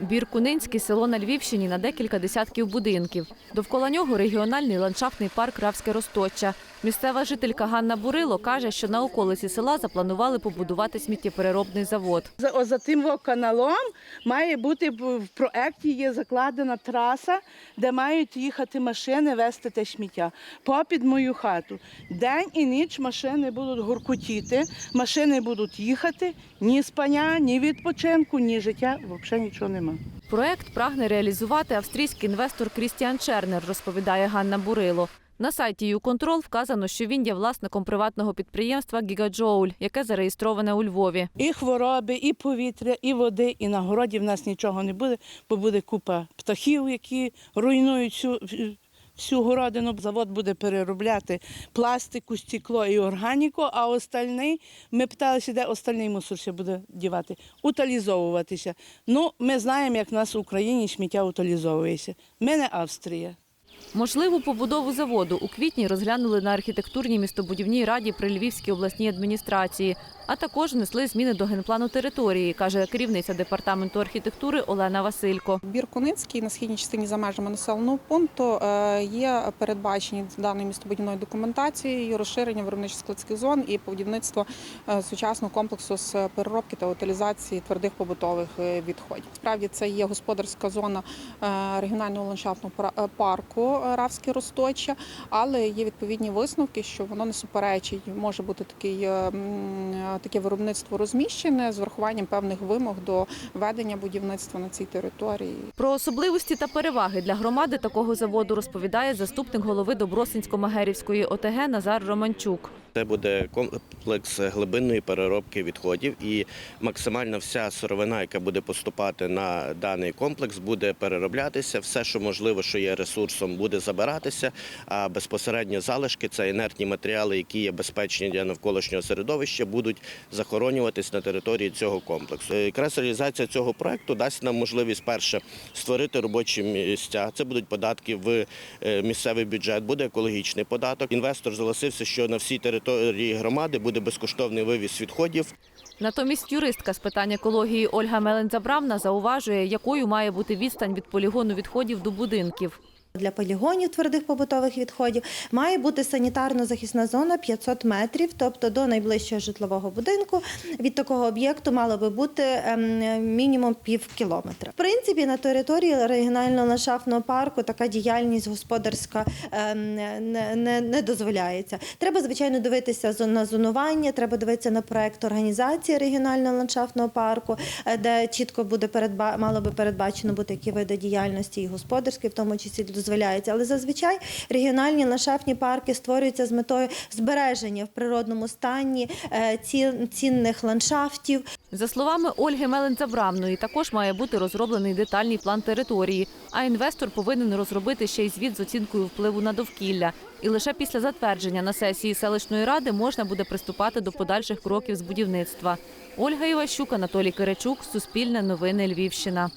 Біркунинське село на Львівщині на декілька десятків будинків. Довкола нього регіональний ландшафтний парк Равське Росточчя. Місцева жителька Ганна Бурило каже, що на околиці села запланували побудувати сміттєпереробний завод. За, о, за тим каналом має бути в проекті є закладена траса, де мають їхати машини вести те сміття попід мою хату. День і ніч машини будуть гуркотіти, машини будуть їхати, ні спання, ні відпочинку, ні життя, взагалі нічого нема. Проект прагне реалізувати австрійський інвестор Крістіан Чернер, розповідає Ганна Бурило. На сайті «Юконтрол» вказано, що він є власником приватного підприємства «Гігаджоуль», яке зареєстроване у Львові. І хвороби, і повітря, і води, і на городі в нас нічого не буде, бо буде купа птахів, які руйнують всю, всю городину. Завод буде переробляти пластику, стекло і органіку, а остальний, ми питалися, де остальний мусор ще буде дівати, утилізовуватися. Ну, ми знаємо, як в нас в Україні сміття утилізовується. Ми не Австрія. Можливу побудову заводу у квітні розглянули на архітектурній містобудівній раді при Львівській обласній адміністрації, а також внесли зміни до генплану території, каже керівниця департаменту архітектури Олена Василько. Бір Куницький на східній частині за межами населеного пункту е, є передбачені даною містобудівною документацією розширення виробничих складських зон і будівництво е, сучасного комплексу з переробки та утилізації твердих побутових е, відходів. Справді це є господарська зона регіонального ландшафтного парку Равське Росточа, але є відповідні висновки, що воно не суперечить. Може бути такий, е, е, таке виробництво розміщене з врахуванням певних вимог до ведення будівництва на цій території. Про особливості та переваги для громади такого заводу розповідає заступник голови Добросинсько-Магерівської ОТГ Назар Романчук. Це буде комплекс глибинної переробки відходів, і максимально вся сировина, яка буде поступати на даний комплекс, буде перероблятися. Все, що можливо, що є ресурсом, буде забиратися. А безпосередньо залишки це інертні матеріали, які є безпечні для навколишнього середовища, будуть захоронюватись на території цього комплексу. Якраз реалізація цього проекту дасть нам можливість перше створити робочі місця. Це будуть податки в е, місцевий бюджет, буде екологічний податок. Інвестор зголосився, що на всій території громади буде безкоштовний вивіз відходів. Натомість юристка з питань екології Ольга Меленця-Бравна зауважує, якою має бути відстань від полігону відходів до будинків. Для полігонів твердих побутових відходів має бути санітарно-захисна зона 500 метрів, тобто до найближчого житлового будинку. Від такого об'єкту мало би бути ем, мінімум пів кілометра. В принципі, на території регіонального ландшафтного парку така діяльність господарська ем, не, не, не дозволяється. Треба, звичайно, дивитися на зонування, треба дивитися на проект організації регіонального ландшафтного парку, е, де чітко буде передба... мало би передбачено бути які види діяльності і господарські, в тому числі дозволяється. Але зазвичай регіональні ландшафтні парки створюються з метою збереження в природному стані е, цінних ландшафтів, За словами Ольги Меленця-Бравної, також має бути розроблений детальний план території, а інвестор повинен розробити ще й звіт з оцінкою впливу на довкілля. І лише після затвердження на сесії селищної ради можна буде приступати до подальших кроків з будівництва. Ольга Іващук, Анатолій Киричук, Суспільне новини Львівщина.